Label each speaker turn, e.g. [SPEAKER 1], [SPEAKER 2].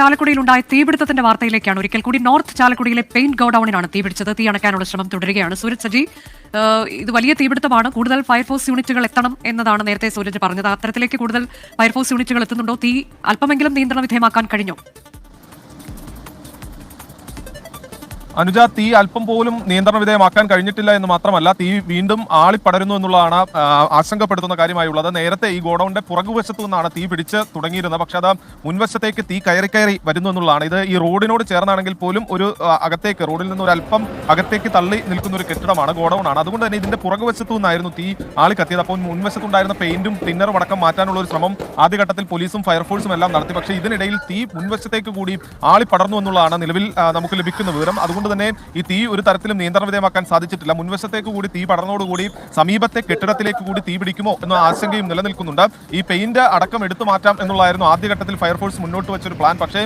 [SPEAKER 1] ചാലക്കുടിയിലുണ്ടായ തീപിടുത്തത്തിന്റെ വാർത്തയിലേക്കാണ് ഒരിക്കൽ കൂടി. നോർത്ത് ചാലക്കുടിയിലെ പെയിന്റ് ഗോഡൌണിനാണ് തീപിടിച്ചത്. തീ അണയ്ക്കാനുള്ള ശ്രമം തുടരുകയാണ്. സൂരജ് സജി ഇത് വലിയ തീപിടുത്തമാണ്. കൂടുതൽ ഫയർഫോഴ്സ് യൂണിറ്റുകൾ എത്തണം എന്നതാണ് നേരത്തെ സൂരജ് പറഞ്ഞത്. അത്തരത്തിലേക്ക് കൂടുതൽ ഫയർഫോഴ്സ് യൂണിറ്റുകൾ എത്തുന്നുണ്ടോ? തീ അല്പമെങ്കിലും നിയന്ത്രണ വിധേയമാക്കാൻ കഴിഞ്ഞോ?
[SPEAKER 2] അനുജ തീ അല്പം പോലും നിയന്ത്രണ വിധേയമാക്കാൻ കഴിഞ്ഞിട്ടില്ല എന്ന് മാത്രമല്ല തീ വീണ്ടും ആളിപ്പടരുന്നു എന്നുള്ളതാണ് ആശങ്കപ്പെടുത്തുന്ന കാര്യമായുള്ളത്. നേരത്തെ ഈ ഗോഡൌണിന്റെ പുറകുവശത്തു നിന്നാണ് തീ പിടിച്ച് തുടങ്ങിയിരുന്നത്. പക്ഷെ അത് മുൻവശത്തേക്ക് തീ കയറി കയറി വരുന്നു എന്നുള്ളതാണ്. ഇത് ഈ റോഡിനോട് ചേർന്നാണെങ്കിൽ പോലും ഒരു അകത്തേക്ക് റോഡിൽ നിന്ന് ഒരു അല്പം അകത്തേക്ക് തള്ളി നിൽക്കുന്ന ഒരു കെട്ടിടമാണ് ഗോഡൌൺ ആണ് അതുകൊണ്ട് തന്നെ ഇതിന്റെ പുറകുവശത്തു നിന്നായിരുന്നു തീ ആളി കത്തിയത്. അപ്പോൾ മുൻവശത്തുണ്ടായിരുന്ന പെയിന്റും തിന്നറും അടക്കം മാറ്റാനുള്ള ഒരു ശ്രമം ആദ്യഘട്ടത്തിൽ പോലീസും ഫയർഫോഴ്സും എല്ലാം നടത്തി. പക്ഷേ ഇതിനിടയിൽ തീ മുൻവശത്തേക്ക് കൂടി ആളി പടർന്നു എന്നുള്ളതാണ് നിലവിൽ നമുക്ക് ലഭിക്കുന്ന വിവരം. അതുകൊണ്ട് തന്നെ ഈ തീ ഒരു തരത്തിലും നിയന്ത്രണ വിധേയമാക്കാൻ സാധിച്ചിട്ടില്ല. മുൻവശത്തേക്ക് കൂടി തീ പടർന്നതോടുകൂടി സമീപത്തെ കെട്ടിടത്തിലേക്ക് കൂടി തീ പിടിക്കുമോ എന്ന ആശങ്കയും നിലനിൽക്കുന്നുണ്ട്. ഈ പെയിന്റ് അടക്കം എടുത്തു മാറ്റാം എന്നുള്ളതായിരുന്നു ആദ്യഘട്ടത്തിൽ ഫയർഫോഴ്സ് മുന്നോട്ട് വെച്ചൊരു പ്ലാൻ. പക്ഷേ